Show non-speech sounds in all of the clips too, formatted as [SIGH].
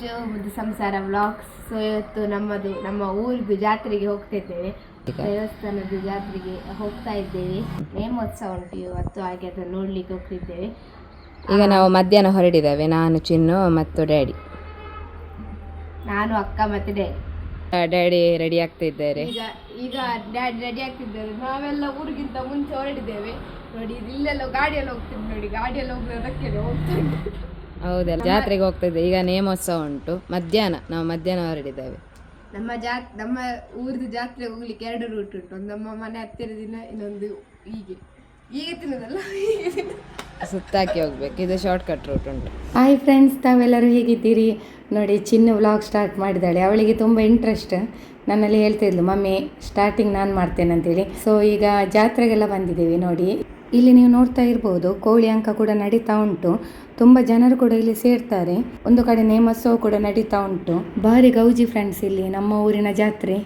To ಮುದ್ದು ಸಂಸಾರ vlogs so ಇವತ್ತು ನಮ್ಮದು ನಮ್ಮ ಊರಿದು ಜಾತ್ರೆಗೆ ಹೋಗ್ತಾ ಇದ್ದೇವೆ ದೇವಸ್ಥಾನದ ಜಾತ್ರೆಗೆ ಹೋಗ್ತಾ ಇದ್ದೇವೆ. ನೇಮೋತ್ಸವ ಉಂಟು. ಇವತ್ತು ಹಾಗೆ ಅದನ್ನು ನೋಡ್ಲಿಕ್ಕೆ ಹೋಗ್ತಿದ್ದೇವೆ ಈಗ ನಾವು ಮಧ್ಯಾಹ್ನ ಹೊರಡಿದ್ದೇವೆ. ನಾನು ಚಿನ್ನು ಮತ್ತು ಡ್ಯಾಡಿ. ನಾನು ಅಕ್ಕ ಮತ್ತೆ ಡ್ಯಾಡಿ. ಡ್ಯಾಡಿ ರೆಡಿ ಆಗ್ತಾ ಇದ್ದಾರೆ ಈಗ ಈಗ ಡ್ಯಾಡಿ ರೆಡಿ ಆಗ್ತಿದ್ದಾರೆ. ನಾವೆಲ್ಲ ಊರಿಗಿಂತ ಮುಂಚೆ ಹೊರಡಿದ್ದೇವೆ. ನೋಡಿ ಇಲ್ಲೆಲ್ಲ ಗಾಡಿಯಲ್ಲಿ ಹೋಗ್ತಿದ್ವಿ ನೋಡಿ. ಗಾಡಿಯಲ್ಲಿ ಹೋಗೋದಕ್ಕೆ ಹೋಗ್ತಾ ಇದ್ದೇವೆ. ಹೌದಲ್ಲ ಜಾತ್ರೆಗೆ ಹೋಗ್ತಾ ಇದ್ದೆ ಈಗ ನೇಮೋತ್ಸವ ಉಂಟು. ಮಧ್ಯಾಹ್ನ ನಾವು ಮಧ್ಯಾಹ್ನ ಹೊರಡಿದ್ದೇವೆ. ನಮ್ಮ ಜಾ ನಮ್ಮ ಊರಿನ ಜಾತ್ರೆ ಹೋಗ್ಲಿಕ್ಕೆ ಎರಡು ರೂಟ್ ಉಂಟು. ಒಂದು ನಮ್ಮ ಮನೆ ಹತ್ತಿರದಿಂದ ಇನ್ನೊಂದು ಹೀಗೆ. ಹೀಗೆ ತಿನ್ನೋದಲ್ಲ. ಸುತ್ತಾಕಿ ಹೋಗ್ಬೇಕು. ಇದು ಶಾರ್ಟ್ ಕಟ್ ರೂಟ್ ಉಂಟು. ಹಾಯ್ ಫ್ರೆಂಡ್ಸ್ ತಾವೆಲ್ಲರೂ ಹೇಗಿದ್ದೀರಿ? ನೋಡಿ ಚಿನ್ನ ವ್ಲಾಗ್ ಸ್ಟಾರ್ಟ್ ಮಾಡಿದ್ದಾಳೆ. ಅವಳಿಗೆ ತುಂಬ ಇಂಟ್ರೆಸ್ಟ್ ನನ್ನಲ್ಲಿ ಹೇಳ್ತಿದ್ಲು ಮಮ್ಮಿ ಸ್ಟಾರ್ಟಿಂಗ್ ನಾನು ಮಾಡ್ತೇನೆ ಅಂತೇಳಿ ಸೊ ಈಗ ಜಾತ್ರೆಗೆಲ್ಲ ಬಂದಿದ್ದೀವಿ ನೋಡಿ. ಇಲ್ಲಿ ನೀವು ನೋಡ್ತಾ ಇರ್ಬೋದು, ಕೋಳಿ ಅಂಕ ಕೂಡ ನಡೀತಾ ಉಂಟು. ತುಂಬ ಜನರು ಕೂಡ ಇಲ್ಲಿ ಸೇರ್ತಾರೆ. ಒಂದು ಕಡೆ ನೇಮೋತ್ಸವ ಕೂಡ ನಡೀತಾ ಉಂಟು. ಭಾರಿ ಗೌಜಿ ಫ್ರೆಂಡ್ಸ್ ಇಲ್ಲಿ ನಮ್ಮ ಊರಿನ ಜಾತ್ರೆ.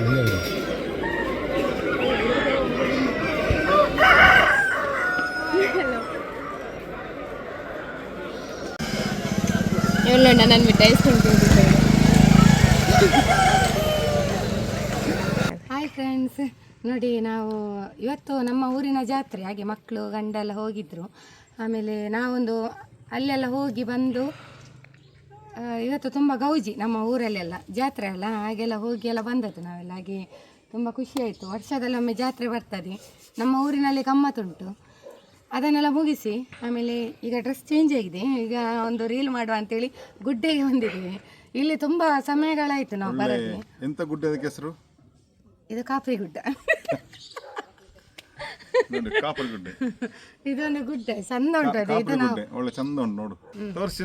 ಹಾಯ್ ಫ್ರೆಂಡ್ಸ್ ನೋಡಿ, ನಾವು ಇವತ್ತು ನಮ್ಮ ಊರಿನ ಜಾತ್ರೆ, ಹಾಗೆ ಮಕ್ಕಳು ಗಂಡೆಲ್ಲ ಹೋಗಿದ್ರು. ಆಮೇಲೆ ನಾವೊಂದು ಅಲ್ಲೆಲ್ಲ ಹೋಗಿ ಬಂದು ಇವತ್ತು ತುಂಬ ಗೌಜಿ ನಮ್ಮ ಊರಲ್ಲೆಲ್ಲ. ಜಾತ್ರೆ ಅಲ್ಲ ಹಾಗೆಲ್ಲ ಹೋಗಿ ಎಲ್ಲ ಬಂದದ್ದು ನಾವೆಲ್ಲ. ಹಾಗೆ ತುಂಬ ಖುಷಿಯಾಯಿತು ಆಯಿತು. ವರ್ಷದಲ್ಲೊಮ್ಮೆ ಜಾತ್ರೆ ಬರ್ತದೆ. ನಮ್ಮ ಊರಿನಲ್ಲಿ ಗಮ್ಮತ್ತುಂಟು. ಅದನ್ನೆಲ್ಲ ಮುಗಿಸಿ ಆಮೇಲೆ ಈಗ ಡ್ರೆಸ್ ಚೇಂಜ್ ಆಗಿದೆ. ಈಗ ಒಂದು ರೀಲ್ ಮಾಡುವ ಅಂತೇಳಿ ಗುಡ್ಡೆಗೆ ಬಂದಿದ್ದೀವಿ ಇಲ್ಲಿ ತುಂಬ ಸಮಯಗಳಾಯಿತು ನಾವು ಬರೋದು ಎಂತ ಗುಡ್ಡ ಅದಕ್ಕೆ ಹೆಸರು? ಇದು ಕಾಫಿ ಗುಡ್ಡ. [LAUGHS] ಇದೊಂದು ಗುಡ್ಡ ಚಂದ ಉಂಟು ಅದು. ಇದು ನಾವು ಒಳ್ಳೆ ಚಂದ ಉಂಟು ನೋಡು. ತೋರಿಸಿ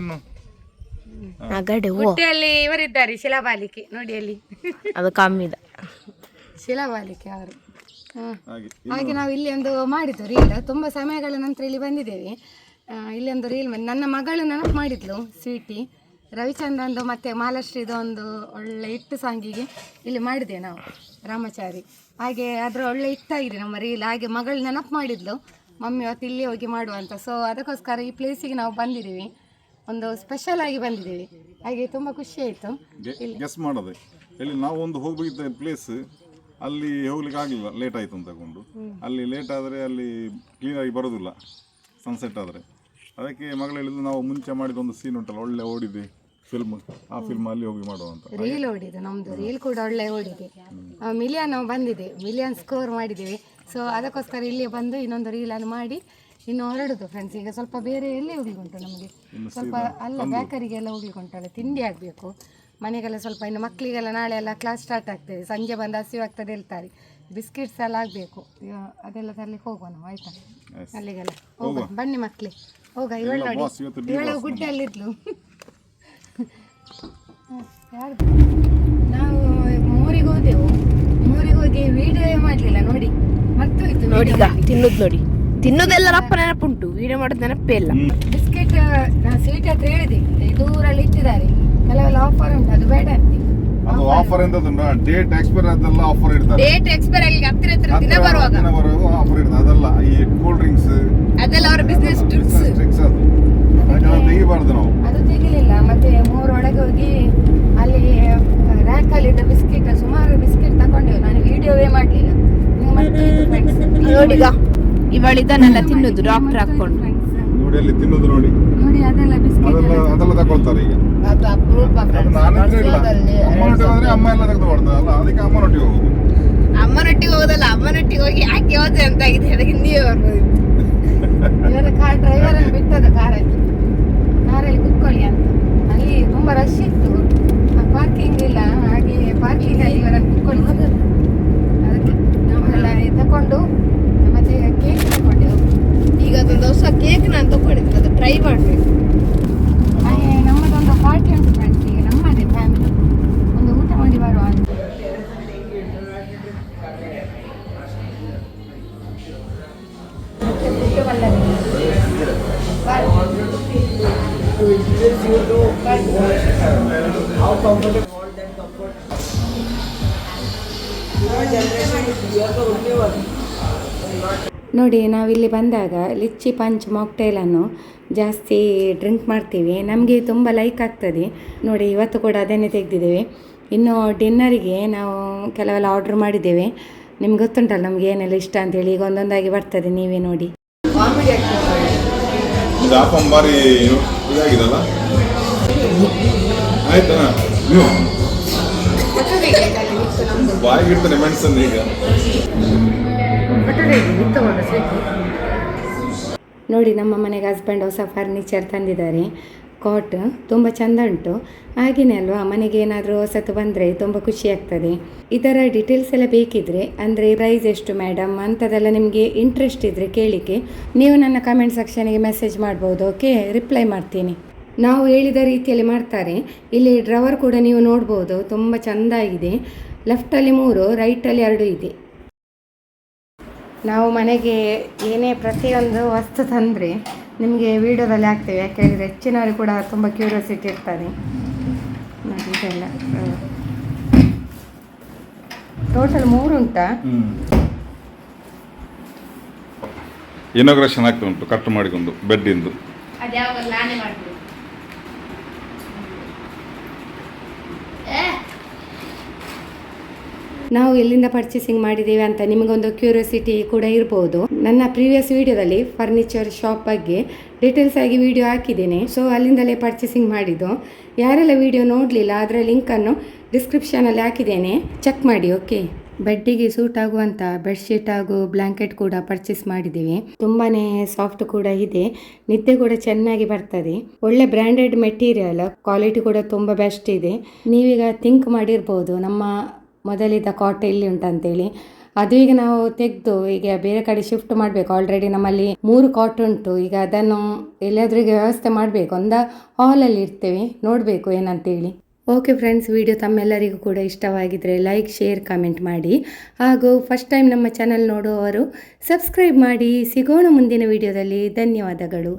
ಗುಡ್ಡೆಯಲ್ಲಿ ಇವರಿದ್ದಾರೆ ಶಿಲಾಬಾಲಿಕೆ ನೋಡಿ ಅಲ್ಲಿ. ಅದು ಕಮ್ಮಿದ ಶಿಲಾಬಾಲಿಕೆ ಅವರು. ಹಾಗೆ ನಾವು ಇಲ್ಲಿ ಒಂದು ಮಾಡಿದ್ದು ರೀಲ್ ತುಂಬ ಸಮಯಗಳ ನಂತರ ಇಲ್ಲಿ ಬಂದಿದ್ದೇವೆ. ಇಲ್ಲಿ ಒಂದು ರೀಲ್ ಮಾಡಿ ನನ್ನ ಮಗಳು ನೆನಪು ಮಾಡಿದ್ಲು ಸ್ವೀಟಿ. ರವಿಚಂದ್ರಂದು ಮತ್ತು ಮಾಲಾಶ್ರೀದು ಒಂದು ಒಳ್ಳೆ ಹಿಟ್ಟು ಸಾಂಗಿಗೆ ಇಲ್ಲಿ ಮಾಡಿದೆ ನಾವು ರಾಮಚಾರಿ. ಹಾಗೆ ಅದರ ಒಳ್ಳೆ ಹಿಟ್ಟಾಗಿದೆ ನಮ್ಮ ರೀಲ್ ಹಾಗೆ ಮಗಳು ನೆನಪು ಮಾಡಿದ್ಲು ಮಮ್ಮಿ ಅವತ್ತು ಇಲ್ಲಿ ಹೋಗಿ ಮಾಡುವಂತ. ಸೊ ಅದಕ್ಕೋಸ್ಕರ ಈ ಪ್ಲೇಸಿಗೆ ನಾವು ಬಂದಿದ್ದೀವಿ. ಒಂದು ಸ್ಪೆಷಲ್ ಆಗಿ ಬಂದಿದ್ದೀವಿ ಹಾಗೆ ತುಂಬ ಖುಷಿ ಆಯಿತು. ಗೆಸ್ ಮಾಡೋದೆ. ಇಲ್ಲಿ ನಾವು ಒಂದು ಹೋಗಬೇಕಿದ್ದ ಪ್ಲೇಸ್ ಅಲ್ಲಿ ಹೋಗ್ಲಿಕ್ಕೆ ಆಗಲಿಲ್ಲ. ಲೇಟ್ ಆಯಿತು ಅಂತ ತಗೊಂಡು. ಅಲ್ಲಿ ಲೇಟ್ ಆದರೆ ಅಲ್ಲಿ ಕ್ಲೀನ್ ಆಗಿ ಬರೋದಿಲ್ಲ. ಸನ್ಸೆಟ್ ಆದರೆ. ಅದಕ್ಕೆ ಮಗಳು ಹೇಳಿದ್ರು ನಾವು ಮುಂಚೆ ಮಾಡಿದ ಒಂದು ಸೀನ್ ಉಂಟಲ್ಲ ಒಳ್ಳೆ ಓಡಿದೆ ಫಿಲ್ಮ್ ಆ ಫಿಲ್ಮ್ ಅಲ್ಲಿ ಹೋಗಿ ಮಾಡುವ ಅಂತ. ರೀಲ್ ಓಡಿದೆ ನಮ್ಮದು ರೀಲ್ ಕೂಡ ಒಳ್ಳೆ ಓಡಿದೆ. ಮಿಲಿಯನ್ ಬಂದಿದೆ. ಮಿಲಿಯನ್ ಸ್ಕೋರ್ ಮಾಡಿದ್ದೇವೆ. ಸೊ ಅದಕ್ಕೋಸ್ಕರ ಇಲ್ಲಿ ಬಂದು ಇನ್ನೊಂದು ರೀಲನ್ನು ಮಾಡಿ. ಇನ್ನು ಹೊರಡುದು ಫ್ರೆಂಡ್ಸ್ ಈಗ ಸ್ವಲ್ಪ ಬೇರೆ ಎಲ್ಲಿ ಹೋಗ್ಲಿಕ್ಕುಂಟು ನಮಗೆ? ಸ್ವಲ್ಪ ಅಲ್ಲ ಬೇಕರಿಗೆಲ್ಲ ಹೋಗ್ಲಿಕ್ಕೆ ಉಂಟಲ್ಲ ತಿಂಡಿ ಆಗಬೇಕು. ಮನೆಗೆಲ್ಲ ಸ್ವಲ್ಪ ಇನ್ನು ಮಕ್ಕಳಿಗೆಲ್ಲ ನಾಳೆ ಎಲ್ಲ ಕ್ಲಾಸ್ ಸ್ಟಾರ್ಟ್ ಆಗ್ತದೆ. ಸಂಜೆ ಬಂದು ಹಸಿವಾಗ್ತದೆ ಹೇಳ್ತಾರೆ. ಬಿಸ್ಕಿಟ್ಸ್ ಎಲ್ಲ ಆಗಬೇಕು. ಅದೆಲ್ಲ ತರಲಿಕ್ಕೆ ಹೋಗುವ ನಾವು ಆಯ್ತಾ? ಅಲ್ಲಿಗೆಲ್ಲ ಹೋಗುವ. ಬನ್ನಿ ಮಕ್ಕಳಿ. ಹೋಗ ಇವಳು ನೋಡಿ. ಇವಳು ಗುಡ್ಡಲ್ಲಿದ್ಲು ಯಾರ್ದು? ನಾವು ಮೂರಿಗೆ ಹೋದೆವು. ಮೂರಿಗೆ ಹೋಗಿ ವಿಡಿಯೋ ಮಾಡಲಿಲ್ಲ ನೋಡಿ. ಮತ್ತೆ ನೋಡಿ ತಿನ್ನೋದು ನೋಡಿ. ತಿನ್ನೋದೆಲ್ಲ ರಪ್ಪ ನೆನಪುಂಟು. ವಿಡಿಯೋ ಮಾಡೋದು ನೆನಪೇ ಇಲ್ಲ. ಬಿಸ್ಕೆಟ್ ನಾನು ಸ್ವೀಟ್ ಹತ್ರ ಹೇಳಿದೆ. ದೂರಲ್ಲಿ ಇಟ್ಟಿದ್ದಾರೆ. ಕೆಲವೆಲ್ಲ ಆಫರ್ ಉಂಟು. ಅದು ಬೇಡ ಅಂತೆ. ಅದು ಆಫರ್ ಎಂತದ್ದು? ಡೇಟ್ ಎಕ್ಸ್ಪೈರ್ ಅದೆಲ್ಲ ಆಫರ್ ಇಡ್ತಾರೆ. ಡೇಟ್ ಎಕ್ಸ್ಪೈರ್ ಆಗಿ ಹತ್ತಿರ ಹತ್ತಿರ ದಿನ ಬರುವಾಗ. ದಿನ ಬರುವಾಗ ಆಫರ್ ಇಡ್ತಾರೆ. ಅದೆಲ್ಲ ಈ ಕೂಲ್ ಡ್ರಿಂಕ್ಸ್ ಅದೆಲ್ಲ ಅವರ ಬಿಸ್ನೆಸ್ ಟ್ರಿಕ್ಸ್ ಟ್ರಿಕ್ಸ್ ಅದು. ಅದೆಲ್ಲ ತೆಗಿಬಾರ್ದು ನಾವು. ಅದು ತೆಗಿಲಿಲ್ಲ. ಮತ್ತೆ ಮೂರೊಳಗೆ ಹೋಗಿ ಅಲ್ಲಿ ರ್ಯಾಕಲ್ಲಿದ್ದ ಬಿಸ್ಕೆಟ್ ಸುಮಾರು ಬಿಸ್ಕೆಟ್ ತಗೊಂಡೆವು. ನಾನು ವಿಡಿಯೋವೇ ಮಾಡಲಿಲ್ಲ. ನೀವು ಮತ್ತೆ ಫ್ರೆಂಡ್ಸ್ ನೋಡಿಗ ತಿನ್ನುದು ಡಾಕ್ಟರ್ ಹಾಕೊಂಡು ನೋಡಿ ಅಲ್ಲಿ ತಿನ್ನೋದು ನೋಡಿ. ನೋಡಿ ಅದೆಲ್ಲ ಬಿಸ್ಕೆಟ್ ಅದೆಲ್ಲ ಅದೆಲ್ಲ ತಗೊಳ್ತಾರೆ ಈಗ. ಅದು ಅಪರೂಪ ಅದು ನಾನಿದ್ರೆ ಇಲ್ಲ ಅಮ್ಮ ನೊಟ್ಟಿಗೆ ಹೋದ್ರೆ ಅಮ್ಮ ಎಲ್ಲ ತೆಗೆದು ಕೊಡ್ತಾರೆ ಅಲ್ಲ ಅದಕ್ಕೆ ಅಮ್ಮ ನೊಟ್ಟಿಗೆ ಹೋಗುದು. ಅಮ್ಮನೊಟ್ಟಿಗೆ ಹೋದಲ್ಲ ಅಮ್ಮನೊಟ್ಟಿಗೆ ಹೋಗಿ ಯಾಕೆ ಹೋದೆ ಅಂತ ಆಗಿದೆ ಅದಕ್ಕೆ ನೀವೇ ಬರ್ಬೋದು. ಇವರ ಕಾರ್ ಡ್ರೈವರ್ ಅನ್ನು ಬಿಟ್ಟದ್ದು ಕಾರಲ್ಲಿ ಕಾರಲ್ಲಿ ಕುತ್ಕೊಳ್ಳಿ ಅಂತ. ಅಲ್ಲಿ ತುಂಬಾ ರಶ್ ಇತ್ತು. ಪಾರ್ಕಿಂಗ್ ಇಲ್ಲ ಹಾಗೆ ಪಾರ್ಕಿಂಗ್ ಅಲ್ಲಿ ಇವರನ್ನು ಕುತ್ಕೊಳ್ಳಿ. ನೋಡಿ ನಾವಿಲ್ಲಿ ಬಂದಾಗ ಲಿಚ್ಚಿ ಪಂಚ್ ಮಾಕ್ಟೈಲನ್ನು ಜಾಸ್ತಿ ಡ್ರಿಂಕ್ ಮಾಡ್ತೀವಿ. ನಮಗೆ ತುಂಬ ಲೈಕ್ ಆಗ್ತದೆ. ನೋಡಿ ಇವತ್ತು ಕೂಡ ಅದನ್ನೇ ತೆಗೆದಿದ್ದೇವೆ. ಇನ್ನು ಡಿನ್ನರಿಗೆ ನಾವು ಕೆಲವೆಲ್ಲ ಆರ್ಡ್ರ್ ಮಾಡಿದ್ದೇವೆ. ನಿಮ್ಗೆ ಗೊತ್ತುಂಟಲ್ಲ ನಮ್ಗೆ ಏನೆಲ್ಲ ಇಷ್ಟ ಅಂತೇಳಿ. ಈಗ ಒಂದೊಂದಾಗಿ ಬರ್ತದೆ ನೀವೇ ನೋಡಿ. ಇದಾಗಿದಲ್ಲ? ಆಯ್ತಾ ಬಾಯಿಗಿಡ್ತಾನೆ ಮೆಣಸನ್ನು ಈಗ. ನೋಡಿ, ನಮ್ಮ ಮನೆಗೆ ಹಸ್ಬೆಂಡ್ ಹೊಸ ಫರ್ನಿಚರ್ ತಂದಿದ್ದಾರೆ. ಕಾಟ್ ತುಂಬ ಚೆಂದ ಉಂಟು. ಹಾಗೆಯೇ ಅಲ್ವಾ, ಮನೆಗೆ ಏನಾದರೂ ಹೊಸತು ಬಂದರೆ ತುಂಬ ಖುಷಿ ಆಗ್ತದೆ. ಇದರ ಡೀಟೇಲ್ಸ್ ಎಲ್ಲ ಬೇಕಿದ್ರೆ, ಅಂದರೆ ಪ್ರೈಸ್ ಎಷ್ಟು ಮೇಡಮ್ ಅಂಥದ್ದೆಲ್ಲ ನಿಮಗೆ ಇಂಟ್ರೆಸ್ಟ್ ಇದ್ದರೆ ಕೇಳಿಕೆ ನೀವು ನನ್ನ ಕಮೆಂಟ್ ಸೆಕ್ಷನಿಗೆ ಮೆಸೇಜ್ ಮಾಡ್ಬೋದು ಓಕೆ ರಿಪ್ಲೈ ಮಾಡ್ತೀನಿ. ನಾವು ಹೇಳಿದ ರೀತಿಯಲ್ಲಿ ಮಾಡ್ತಾರೆ. ಇಲ್ಲಿ ಡ್ರವರ್ ಕೂಡ ನೀವು ನೋಡ್ಬೋದು ತುಂಬ ಚೆಂದ ಇದೆ ಲೆಫ್ಟಲ್ಲಿ ಮೂರು ರೈಟಲ್ಲಿ ಎರಡು ಇದೆ. ನಾವು ಮನೆಗೆ ಏನೇ ಪ್ರತಿಯೊಂದು ವಸ್ತು ತಂದರೆ ನಿಮಗೆ ವಿಡಿಯೋದಲ್ಲಿ ಹಾಕ್ತೇವೆ. ಯಾಕೆ ಹೇಳಿದರೆ ಹೆಚ್ಚಿನವರು ಕೂಡ ತುಂಬ ಕ್ಯೂರಿಯಾಸಿಟಿ ಇರ್ತಾರೆ. ಇದೆಲ್ಲ ಟೋಟಲ್ ಮೂರು ಉಂಟಾ? ಇನಾಗ್ರೇಷನ್ ಆಗ್ತಾ ಉಂಟು ಕಟ್ ಮಾಡಿಕೊಂಡು ಬೆಡ್ಡಿಂದು ಅದು ಯಾವಾಗ ನಾನೇ ಮಾಡ್ತೀನಿ ನಾವು ಎಲ್ಲಿಂದ ಪರ್ಚೇಸಿಂಗ್ ಮಾಡಿದ್ದೇವೆ ಅಂತ ನಿಮಗೊಂದು ಕ್ಯೂರಿಯಾಸಿಟಿ ಕೂಡ ಇರ್ಬೋದು. ನನ್ನ ಪ್ರೀವಿಯಸ್ ವಿಡಿಯೋದಲ್ಲಿ ಫರ್ನಿಚರ್ ಶಾಪ್ ಬಗ್ಗೆ ಡೀಟೇಲ್ಸ್ ಆಗಿ ವಿಡಿಯೋ ಹಾಕಿದ್ದೇನೆ. ಸೊ ಅಲ್ಲಿಂದಲೇ ಪರ್ಚೇಸಿಂಗ್ ಮಾಡಿದ್ದು. ಯಾರೆಲ್ಲ ವಿಡಿಯೋ ನೋಡಲಿಲ್ಲ, ಅದರ ಲಿಂಕನ್ನು ಡಿಸ್ಕ್ರಿಪ್ಷನಲ್ಲಿ ಹಾಕಿದ್ದೇನೆ. ಚೆಕ್ ಮಾಡಿ ಓಕೆ ಬೆಡ್ಡಿಗೆ ಸೂಟ್ ಆಗುವಂಥ ಬೆಡ್ಶೀಟ್ ಹಾಗೂ ಬ್ಲ್ಯಾಂಕೆಟ್ ಕೂಡ ಪರ್ಚೇಸ್ ಮಾಡಿದ್ದೀವಿ. ತುಂಬಾನೇ ಸಾಫ್ಟ್ ಕೂಡ ಇದೆ. ನಿದ್ದೆ ಕೂಡ ಚೆನ್ನಾಗಿ ಬರ್ತದೆ. ಒಳ್ಳೆ ಬ್ರ್ಯಾಂಡೆಡ್ ಮೆಟೀರಿಯಲ್ ಕ್ವಾಲಿಟಿ ಕೂಡ ತುಂಬ ಬೆಸ್ಟ್ ಇದೆ. ನೀವೀಗ ಥಿಂಕ್ ಮಾಡಿರ್ಬೋದು, ನಮ್ಮ ಮೊದಲಿದ್ದ ಕಾಟ್ ಎಲ್ಲಿ ಉಂಟಂತೇಳಿ. ಅದು ಈಗ ನಾವು ತೆಗೆದು ಈಗ ಬೇರೆ ಕಡೆ ಶಿಫ್ಟ್ ಮಾಡಬೇಕು. ಆಲ್ರೆಡಿ ನಮ್ಮಲ್ಲಿ ಮೂರು ಕಾಟ್ ಉಂಟು. ಈಗ ಅದನ್ನು ಎಲ್ಲಿಯಾದ್ರೂ ವ್ಯವಸ್ಥೆ ಮಾಡಬೇಕು ಒಂದ ಹಾಲಲ್ಲಿ ಇರ್ತೇವೆ. ನೋಡಬೇಕು ಏನಂತೇಳಿ. ಓಕೆ ಫ್ರೆಂಡ್ಸ್ ವಿಡಿಯೋ ತಮ್ಮೆಲ್ಲರಿಗೂ ಕೂಡ ಇಷ್ಟವಾಗಿದ್ದರೆ ಲೈಕ್ ಶೇರ್ ಕಮೆಂಟ್ ಮಾಡಿ. ಹಾಗೂ ಫಸ್ಟ್ ಟೈಮ್ ನಮ್ಮ ಚಾನಲ್ ನೋಡುವವರು ಸಬ್ಸ್ಕ್ರೈಬ್ ಮಾಡಿ. ಸಿಗೋಣ ಮುಂದಿನ ವಿಡಿಯೋದಲ್ಲಿ ಧನ್ಯವಾದಗಳು.